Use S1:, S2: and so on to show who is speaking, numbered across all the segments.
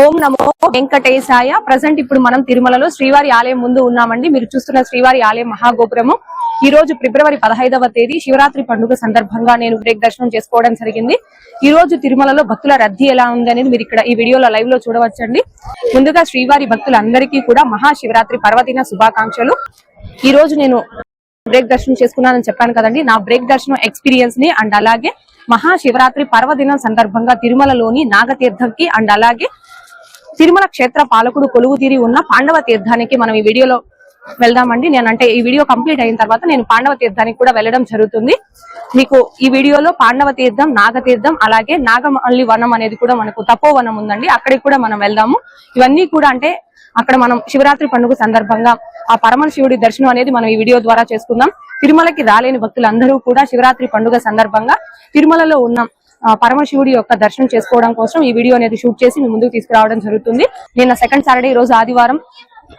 S1: ఓం నమో వెంకటేశాయ. ప్రజెంట్ ఇప్పుడు మనం తిరుమలలో శ్రీవారి ఆలయం ముందు ఉన్నామండి. మీరు చూస్తున్న శ్రీవారి ఆలయం మహాగోపురము. ఈ రోజు ఫిబ్రవరి పదహైదవ తేదీ శివరాత్రి పండుగ సందర్భంగా నేను బ్రేక్ దర్శనం చేసుకోవడం జరిగింది. ఈ రోజు తిరుమలలో భక్తుల రద్దీ ఎలా ఉంది అనేది మీరు ఇక్కడ ఈ వీడియోలో లైవ్లో చూడవచ్చండి. ముందుగా శ్రీవారి భక్తులందరికీ కూడా మహాశివరాత్రి పర్వదిన శుభాకాంక్షలు. ఈ రోజు నేను బ్రేక్ దర్శనం చేసుకున్నానని చెప్పాను కదండి. నా బ్రేక్ దర్శనం ఎక్స్పీరియన్స్ని అండ్ అలాగే మహాశివరాత్రి పర్వదినం సందర్భంగా తిరుమలలోని నాగతీర్థంకి అండ్ అలాగే తిరుమల క్షేత్ర పాలకుడు కొలువు తీరి ఉన్న పాండవ తీర్థానికి మనం ఈ వీడియోలో వెళ్దామండి. నేను అంటే ఈ వీడియో కంప్లీట్ అయిన తర్వాత నేను పాండవ తీర్థానికి కూడా వెళ్ళడం జరుగుతుంది. మీకు ఈ వీడియోలో పాండవ తీర్థం నాగతీర్థం అలాగే నాగమల్లి వనం అనేది కూడా మనకు తపోవనం ఉందండి. అక్కడికి కూడా మనం వెళ్దాము. ఇవన్నీ కూడా అంటే అక్కడ మనం శివరాత్రి పండుగ సందర్భంగా ఆ పరమశివుడి దర్శనం అనేది మనం ఈ వీడియో ద్వారా చేసుకుందాం. తిరుమలకి రాలేని భక్తులందరూ కూడా శివరాత్రి పండుగ సందర్భంగా తిరుమలలో ఉన్న ఆ, పరమశివుడి యొక్క దర్శనం చేసుకోవడం కోసం ఈ వీడియో అనేది షూట్ చేసి మీ ముందుకు తీసుకురావడం జరుగుతుంది. నిన్న సెకండ్ సాటర్డే ఈ రోజు ఆదివారం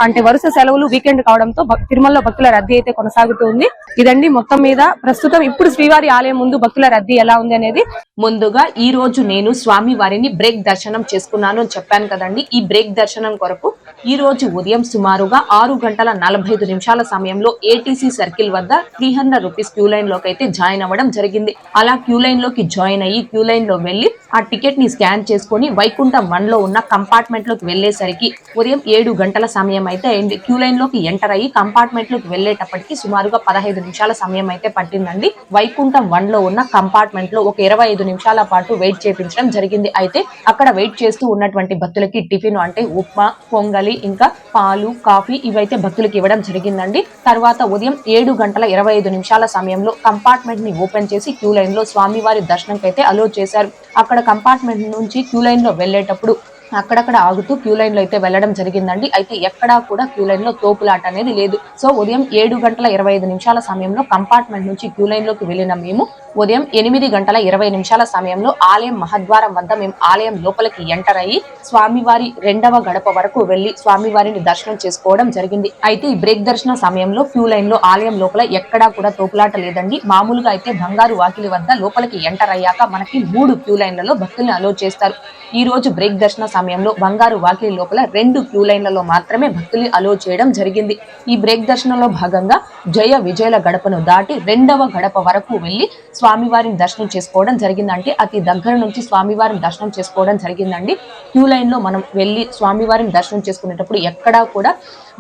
S1: అంటే వరుస సెలవులు వీకెండ్ కావడంతో తిరుమలలో భక్తుల రద్దీ అయితే కొనసాగుతుంది ఇదండి మొత్తం మీద ప్రస్తుతం ఇప్పుడు శ్రీవారి ఆలయం ముందు భక్తుల రద్దీ ఎలా ఉంది అనేది.
S2: ముందుగా ఈ రోజు నేను స్వామి వారిని బ్రేక్ దర్శనం చేసుకున్నాను అని చెప్పాను కదండి. ఈ బ్రేక్ దర్శనం కొరకు ఈ రోజు ఉదయం సుమారుగా ఆరు గంటల నలభై ఐదు నిమిషాల సమయంలో ఏటీసీ సర్కిల్ వద్ద త్రీ హండ్రెడ్ రూపీస్ క్యూ లైన్లోకి అయితే జాయిన్ అవ్వడం జరిగింది. అలా క్యూ లైన్లోకి జాయిన్ అయ్యి క్యూ లైన్లో వెళ్ళి ఆ టికెట్ని స్కాన్ చేసుకొని వైకుంఠం వన్లో ఉన్న కంపార్ట్మెంట్లోకి వెళ్ళేసరికి ఉదయం ఏడు గంటల సమయం అయితే అయింది. క్యూ లైన్లోకి ఎంటర్ అయ్యి కంపార్ట్మెంట్లోకి వెళ్ళేటప్పటికి సుమారుగా పదహైదు నిమిషాల సమయం అయితే పట్టిందండి. వైకుంఠం వన్లో ఉన్న కంపార్ట్మెంట్లో ఒక ఇరవై ఐదు నిమిషాల పాటు వెయిట్ చేపించడం జరిగింది. అయితే అక్కడ వెయిట్ చేస్తూ ఉన్నటువంటి భక్తులకి టిఫిన్ అంటే ఉప్మా పొంగలి ఇంకా పాలు కాఫీ ఇవైతే భక్తులకి ఇవ్వడం జరిగిందండి. తర్వాత ఉదయం ఏడు గంటల ఇరవై ఐదు నిమిషాల సమయంలో కంపార్ట్మెంట్ని ఓపెన్ చేసి క్యూ లైన్లో స్వామివారి దర్శనంకి అయితే అలో చేశారు. అక్కడ కంపార్ట్మెంట్ నుంచి క్యూ లైన్లో వెళ్ళేటప్పుడు అక్కడక్కడ ఆగుతూ క్యూ లైన్లో అయితే వెళ్ళడం జరిగిందండి. అయితే ఎక్కడా కూడా క్యూ లైన్లో తోపులాట అనేది లేదు. సో ఉదయం ఏడు గంటల ఇరవై ఐదు నిమిషాల సమయంలో కంపార్ట్మెంట్ నుంచి క్యూ లైన్లోకి వెళ్ళిన మేము ఉదయం ఎనిమిది గంటల ఇరవై నిమిషాల సమయంలో ఆలయం మహద్వారం వద్ద మేము ఆలయం లోపలికి ఎంటర్ అయ్యి స్వామివారి రెండవ గడప వరకు వెళ్ళి స్వామివారిని దర్శనం చేసుకోవడం జరిగింది. అయితే ఈ బ్రేక్ దర్శన సమయంలో క్యూ లైన్లో ఆలయం లోపల ఎక్కడా కూడా తోపులాట లేదండి. మామూలుగా అయితే బంగారు వాకిలి వద్ద లోపలికి ఎంటర్ అయ్యాక మనకి మూడు క్యూ లైన్లలో భక్తుల్ని అలో చేస్తారు. ఈ రోజు బ్రేక్ దర్శన సమయంలో బంగారు వాకిలి లోపల రెండు క్యూ లైన్లలో మాత్రమే భక్తుల్ని అలో చేయడం జరిగింది. ఈ బ్రేక్ దర్శనంలో భాగంగా జయ విజయల గడపను దాటి రెండవ గడప వరకు వెళ్ళి స్వామివారిని దర్శనం చేసుకోవడం జరిగిందంటే అతి దగ్గర నుంచి స్వామివారిని దర్శనం చేసుకోవడం జరిగిందండి. క్యూ లైన్లో మనం వెళ్ళి స్వామివారిని దర్శనం చేసుకునేటప్పుడు ఎక్కడా కూడా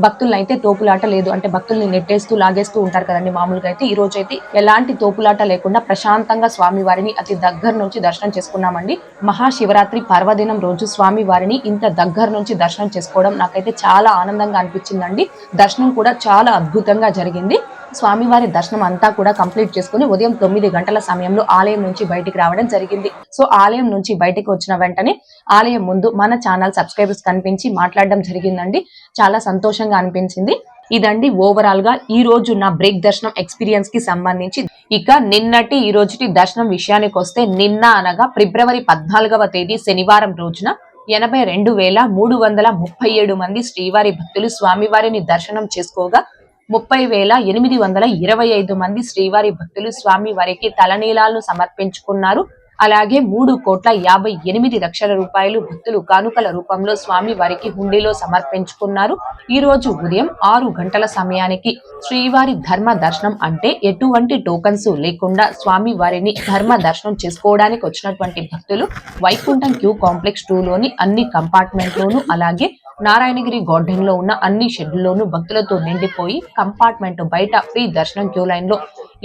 S2: భక్తులను అయితే తోపులాట లేదు. అంటే భక్తుల్ని నెట్టేస్తూ లాగేస్తూ ఉంటారు కదండి మామూలుగా అయితే. ఈ రోజు అయితే ఎలాంటి తోపులాట లేకుండా ప్రశాంతంగా స్వామివారిని అతి దగ్గర నుంచి దర్శనం చేసుకున్నామండి. మహాశివరాత్రి పర్వదినం రోజు స్వామి వారిని ఇంత దగ్గర నుంచి దర్శనం చేసుకోవడం నాకైతే చాలా ఆనందంగా అనిపించిందండి. దర్శనం కూడా చాలా అద్భుతంగా జరిగింది. స్వామివారి దర్శనం అంతా కూడా కంప్లీట్ చేసుకుని ఉదయం తొమ్మిది గంటల సమయంలో ఆలయం నుంచి బయటికి రావడం జరిగింది. సో ఆలయం నుంచి బయటకు వచ్చిన వెంటనే ఆలయం ముందు మన ఛానల్ సబ్స్క్రైబర్స్ కనిపించి మాట్లాడడం జరిగిందండి. చాలా సంతోషంగా అనిపించింది. ఇదండి ఓవరాల్గా ఈ రోజు నా బ్రేక్ దర్శనం ఎక్స్పీరియన్స్కి సంబంధించి. ఇక నిన్నటి ఈ రోజుటి దర్శనం విషయానికి వస్తే నిన్న అనగా ఫిబ్రవరి పద్నాలుగవ తేదీ శనివారం రోజున ఎనభై రెండు వేల మూడు వందల ముప్పై ఏడు మంది శ్రీవారి భక్తులు స్వామివారిని దర్శనం చేసుకోగా ముప్పై వేల ఎనిమిది వందల ఇరవై ఐదు మంది శ్రీవారి భక్తులు స్వామి వారికి తలనీలాలను సమర్పించుకున్నారు. అలాగే మూడు కోట్ల యాభై ఎనిమిది లక్షల రూపాయలు భక్తులు కానుకల రూపంలో స్వామి వారికి హుండీలో సమర్పించుకున్నారు. ఈ రోజు ఉదయం ఆరు గంటల సమయానికి శ్రీవారి ధర్మ దర్శనం అంటే ఎటువంటి టోకన్స్ లేకుండా స్వామి వారిని ధర్మ దర్శనం చేసుకోవడానికి వచ్చినటువంటి భక్తులు వైకుంఠం క్యూ కాంప్లెక్స్ టూ లోని అన్ని కంపార్ట్మెంట్లోనూ అలాగే నారాయణగిరి గార్డెన్లో ఉన్న అన్ని షెడ్లలోనూ భక్తులతో నిండిపోయి కంపార్ట్మెంట్ బయట ఫ్రీ దర్శనం క్యూ లైన్లో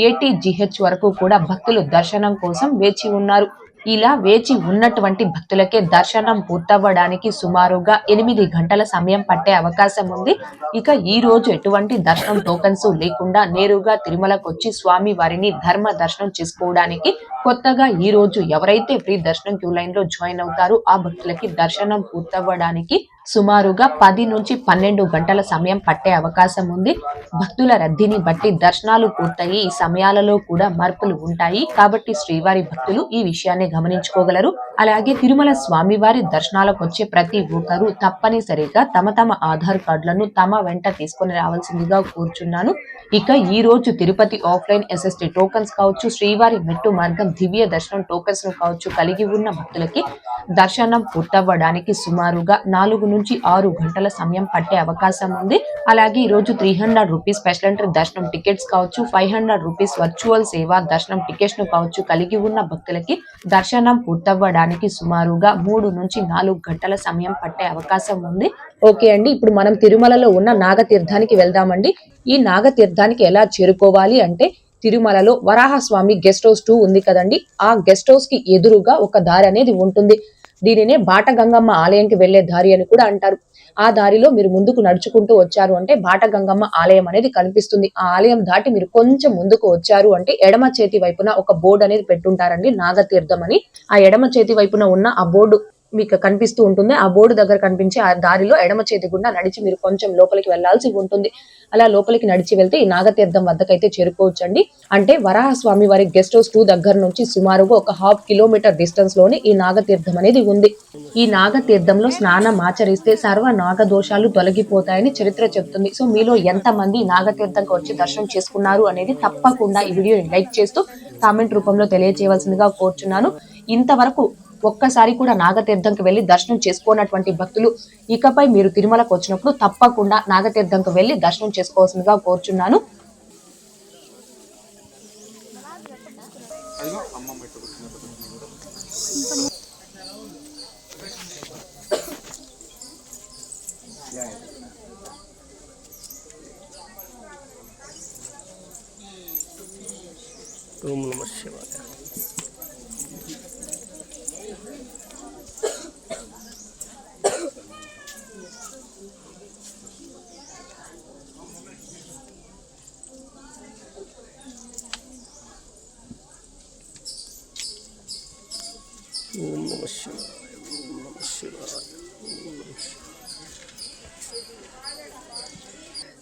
S2: ఏటీజీహెచ్ వరకు కూడా భక్తులు దర్శనం కోసం వేచి ఉన్నారు. ఇలా వేచి ఉన్నటువంటి భక్తులకే దర్శనం పూర్తవ్వడానికి సుమారుగా ఎనిమిది గంటల సమయం పట్టే అవకాశం ఉంది. ఇక ఈ రోజు ఎటువంటి దర్శనం టోకన్స్ లేకుండా నేరుగా తిరుమలకు వచ్చి స్వామి వారిని ధర్మ దర్శనం చేసుకోవడానికి కొత్తగా ఈ రోజు ఎవరైతే ఫ్రీ దర్శనం క్యూ లైన్లో జాయిన్ అవుతారో ఆ భక్తులకి దర్శనం పూర్తవ్వడానికి సుమారుగా పది నుంచి పన్నెండు గంటల సమయం పట్టే అవకాశం ఉంది. భక్తుల రద్దీని బట్టి దర్శనాలు పూర్తయి ఈ సమయాలలో కూడా మార్పులు ఉంటాయి. కాబట్టి శ్రీవారి భక్తులు ఈ విషయాన్ని గమనించుకోగలరు. అలాగే తిరుమల స్వామివారి దర్శనాలకు వచ్చే ప్రతి ఒక్కరూ తప్పనిసరిగా తమ తమ ఆధార్ కార్డులను తమ వెంట తీసుకొని రావాల్సిందిగా కూర్చున్నాను. ఇక ఈ రోజు తిరుపతి ఆఫ్లైన్ ఎస్ఎస్టీ టోకన్స్ కావచ్చు శ్రీవారి మెట్టు మార్గం దివ్య దర్శనం టోకన్స్ను కావచ్చు కలిగి ఉన్న భక్తులకి దర్శనం పూర్తవ్వడానికి సుమారుగా నాలుగు నుంచి ఆరు గంటల సమయం పట్టే అవకాశం ఉంది. అలాగే ఈ రోజు three hundred rupees special entry దర్శనం టికెట్స్ కావచ్చు ఫైవ్ హండ్రెడ్ రూపీస్ వర్చువల్ సేవ దర్శనం టికెట్స్ను కావచ్చు కలిగి ఉన్న భక్తులకి దర్శనం పూర్తవ్వడానికి సుమారుగా మూడు నుంచి నాలుగు గంటల సమయం పట్టే అవకాశం ఉంది. ఓకే అండి ఇప్పుడు మనం తిరుమలలో ఉన్న నాగతీర్థానికి వెళ్దామండి. ఈ నాగతీర్థానికి ఎలా చేరుకోవాలి అంటే తిరుమలలో వరాహస్వామి గెస్ట్ హౌస్ టూ ఉంది కదండి. ఆ గెస్ట్ హౌస్కి ఎదురుగా ఒక దారి అనేది ఉంటుంది. దీనినే బాట గంగమ్మ ఆలయంకి వెళ్ళే దారి అని కూడా అంటారు. ఆ దారిలో మీరు ముందుకు నడుచుకుంటూ వచ్చారు అంటే బాట గంగమ్మ ఆలయం అనేది కనిపిస్తుంది. ఆ ఆలయం దాటి మీరు కొంచెం ముందుకు వచ్చారు అంటే ఎడమ చేతి వైపున ఒక బోర్డు అనేది పెట్టుంటారండి నాగతీర్థం అని. ఆ ఎడమ చేతి వైపున ఉన్న ఆ బోర్డు మీకు కనిపిస్తూ ఉంటుంది. ఆ బోర్డు దగ్గర కనిపించే ఆ దారిలో ఎడమ చేతి గుండా నడిచి మీరు కొంచెం లోపలికి వెళ్ళాల్సి ఉంటుంది. అలా లోపలికి నడిచి వెళ్తే ఈ నాగతీర్థం వద్దకైతే చేరుకోవచ్చండి. అంటే వరాహస్వామి వారి గెస్ట్ హౌస్ టూ దగ్గర నుంచి సుమారుగా ఒక హాఫ్ కిలోమీటర్ డిస్టెన్స్లోనే ఈ నాగతీర్థం అనేది ఉంది. ఈ నాగతీర్థంలో స్నానం ఆచరిస్తే సర్వ నాగ దోషాలు తొలగిపోతాయని చరిత్ర చెప్తుంది. సో మీలో ఎంత మంది నాగతీర్థంకి వచ్చి దర్శనం చేసుకున్నారు అనేది తప్పకుండా ఈ వీడియోని లైక్ చేస్తూ కామెంట్ రూపంలో తెలియజేయవలసిందిగా కోరుచున్నాను. ఇంతవరకు ఒక్కసారి కూడా నాగతీర్థంకి వెళ్ళి దర్శనం చేసుకోనటువంటి భక్తులు ఇకపై మీరు తిరుమలకు వచ్చినప్పుడు తప్పకుండా నాగతీర్థంకి వెళ్ళి దర్శనం చేసుకోవాల్సిందిగా కోరుచున్నాను.
S3: ఓం నమ శివాయ ఓం నమ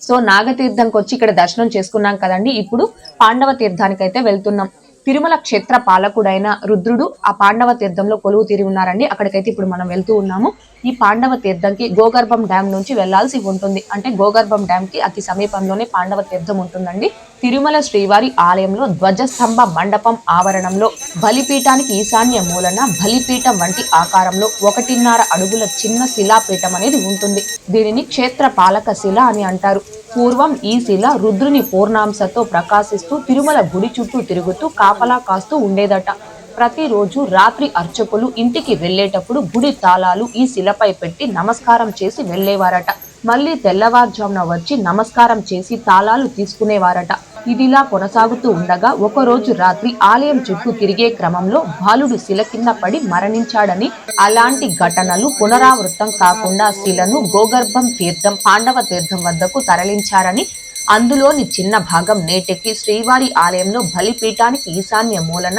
S2: సో నాగతీర్థంకి వచ్చి ఇక్కడ దర్శనం చేసుకున్నాం కదండి. ఇప్పుడు పాండవ తీర్థానికి అయితే వెళ్తున్నాం. తిరుమల క్షేత్ర పాలకుడైన రుద్రుడు ఆ పాండవ తీర్థంలో కొలువు తీరి ఉన్నారండి. అక్కడికైతే ఇప్పుడు మనం వెళ్తూ ఉన్నాము. ఈ పాండవ తీర్థంకి గోగర్భం డ్యామ్ నుంచి వెళ్ళాల్సి ఉంటుంది. అంటే గోగర్భం డ్యామ్కి అతి సమీపంలోనే పాండవ తీర్థం ఉంటుందండి. తిరుమల శ్రీవారి ఆలయంలో ధ్వజస్తంభ మండపం ఆవరణంలో బలిపీఠానికి ఈశాన్య మూలన బలిపీఠం వంటి ఆకారంలో ఒకటిన్నర అడుగుల చిన్న శిలాపీఠం అనేది ఉంటుంది. దీనిని క్షేత్ర పాలక శిల అని అంటారు. పూర్వం ఈ శిల రుద్రుని పూర్ణాంశతో ప్రకాశిస్తూ తిరుమల గుడి చుట్టూ తిరుగుతూ కాపలా కాస్తూ ఉండేదట. ప్రతిరోజు రాత్రి అర్చకులు ఇంటికి వెళ్ళేటప్పుడు గుడి తాళాలు ఈ శిలపై పెట్టి నమస్కారం చేసి వెళ్ళేవారట. మళ్ళీ తెల్లవారుజామున వచ్చి నమస్కారం చేసి తాళాలు తీసుకునేవారట. ఇదిలా కొనసాగుతూ ఉండగా ఒకరోజు రాత్రి ఆలయం చుట్టూ తిరిగే క్రమంలో బాలుడు శిల కింద పడి మరణించాడని అలాంటి ఘటనలు పునరావృతం కాకుండా శిలను గోగర్భం తీర్థం పాండవ తీర్థం వద్దకు తరలించారని అందులోని చిన్న భాగం నేటికి శ్రీవారి ఆలయంలో బలిపీఠానికి ఈశాన్య మూలన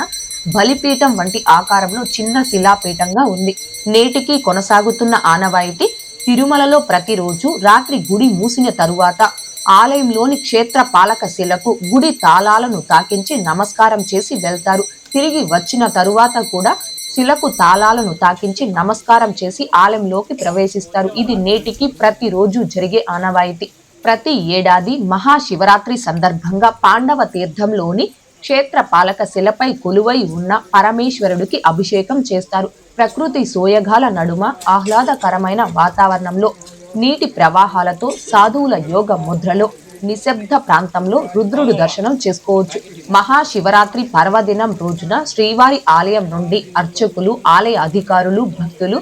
S2: బలిపీఠం వంటి ఆకారంలో చిన్న శిలాపీఠంగా ఉంది. నేటికి కొనసాగుతున్న ఆనవాయితీ తిరుమలలో ప్రతిరోజు రాత్రి గుడి మూసిన తరువాత ఆలయంలోని క్షేత్ర పాలకశిలకు గుడి తాళాలను తాకించి నమస్కారం చేసి వెళ్తారు. తిరిగి వచ్చిన తరువాత కూడా శిలకు తాళాలను తాకించి నమస్కారం చేసి ఆలయంలోకి ప్రవేశిస్తారు. ఇది నేటికి ప్రతిరోజు జరిగే ఆనవాయితీ. ప్రతి ఏడాది మహాశివరాత్రి సందర్భంగా పాండవ తీర్థంలోని క్షేత్ర పాలక శిలపై కొలువై ఉన్న పరమేశ్వరుడికి అభిషేకం చేస్తారు. ప్రకృతి సోయగాల నడుమ ఆహ్లాదకరమైన వాతావరణంలో నీటి ప్రవాహాలతో సాధువుల యోగ ముద్రలో నిశ్శబ్ద ప్రాంతంలో రుద్రుడు దర్శనం చేసుకోవచ్చు. మహాశివరాత్రి పర్వదినం రోజున శ్రీవారి ఆలయం నుండి అర్చకులు ఆలయ అధికారులు భక్తులు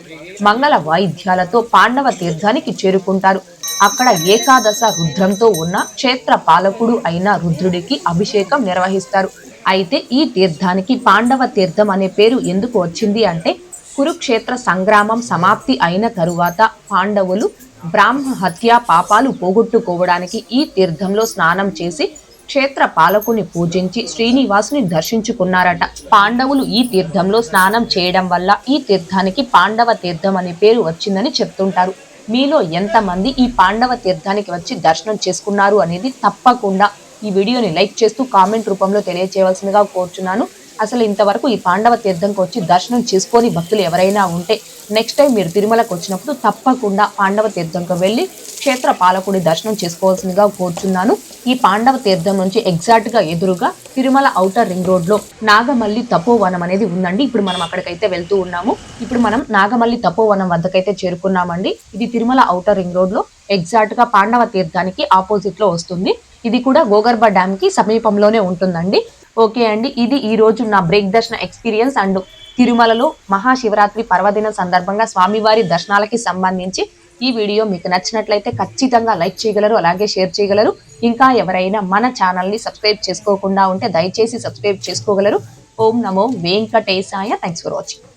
S2: మంగళ వాయిద్యాలతో పాండవ తీర్థానికి చేరుకుంటారు. అక్కడ ఏకాదశ రుద్రంతో ఉన్న క్షేత్ర పాలకుడు అయిన రుద్రుడికి అభిషేకం నిర్వహిస్తారు. అయితే ఈ తీర్థానికి పాండవ తీర్థం అనే పేరు ఎందుకు వచ్చింది అంటే కురుక్షేత్ర సంగ్రామం సమాప్తి అయిన తరువాత పాండవులు బ్రాహ్మ హత్య పాపాలు పోగొట్టుకోవడానికి ఈ తీర్థంలో స్నానం చేసి క్షేత్ర పాలకుని పూజించి శ్రీనివాసుని దర్శించుకున్నారట. పాండవులు ఈ తీర్థంలో స్నానం చేయడం వల్ల ఈ తీర్థానికి పాండవ తీర్థం అనే పేరు వచ్చిందని చెప్తుంటారు. మీలో ఎంతమంది ఈ పాండవ తీర్థానికి వచ్చి దర్శనం చేసుకున్నారు అనేది తప్పకుండా ఈ వీడియోని లైక్ చేస్తూ కామెంట్ రూపంలో తెలియచేయవలసిందిగా కోరుచున్నాను. అసలు ఇంతవరకు ఈ పాండవ తీర్థంకి వచ్చి దర్శనం చేసుకొని భక్తులు ఎవరైనా ఉంటే నెక్స్ట్ టైం మీరు తిరుమలకు వచ్చినప్పుడు తప్పకుండా పాండవ తీర్థంకి వెళ్ళి క్షేత్ర పాలకుడి దర్శనం చేసుకోవాల్సిందిగా కోరుచున్నాను. ఈ పాండవ తీర్థం నుంచి ఎగ్జాక్ట్గా ఎదురుగా తిరుమల ఔటర్ రింగ్ రోడ్లో నాగమల్లి తపోవనం అనేది ఉందండి. ఇప్పుడు మనం అక్కడికైతే వెళ్తూ ఉన్నాము. ఇప్పుడు మనం నాగమల్లి తపోవనం వద్దకైతే చేరుకున్నామండి. ఇది తిరుమల ఔటర్ రింగ్ రోడ్లో ఎగ్జాక్ట్గా పాండవ తీర్థానికి ఆపోజిట్లో వస్తుంది. ఇది కూడా గోగర్భ డ్యామ్కి సమీపంలోనే ఉంటుందండి. ఓకే అండి. ఇది ఈ రోజు నా బ్రేక్ దర్శన ఎక్స్పీరియన్స్ అండ్ తిరుమలలో మహాశివరాత్రి పర్వదిన సందర్భంగా స్వామివారి దర్శనాలకి సంబంధించి ఈ వీడియో మీకు నచ్చినట్లయితే ఖచ్చితంగా లైక్ చేయగలరు అలాగే షేర్ చేయగలరు. ఇంకా ఎవరైనా మన ఛానల్ని సబ్స్క్రైబ్ చేసుకోకుండా ఉంటే దయచేసి సబ్స్క్రైబ్ చేసుకోగలరు. ఓం నమో వెంకటేశాయ. Thanks for watching.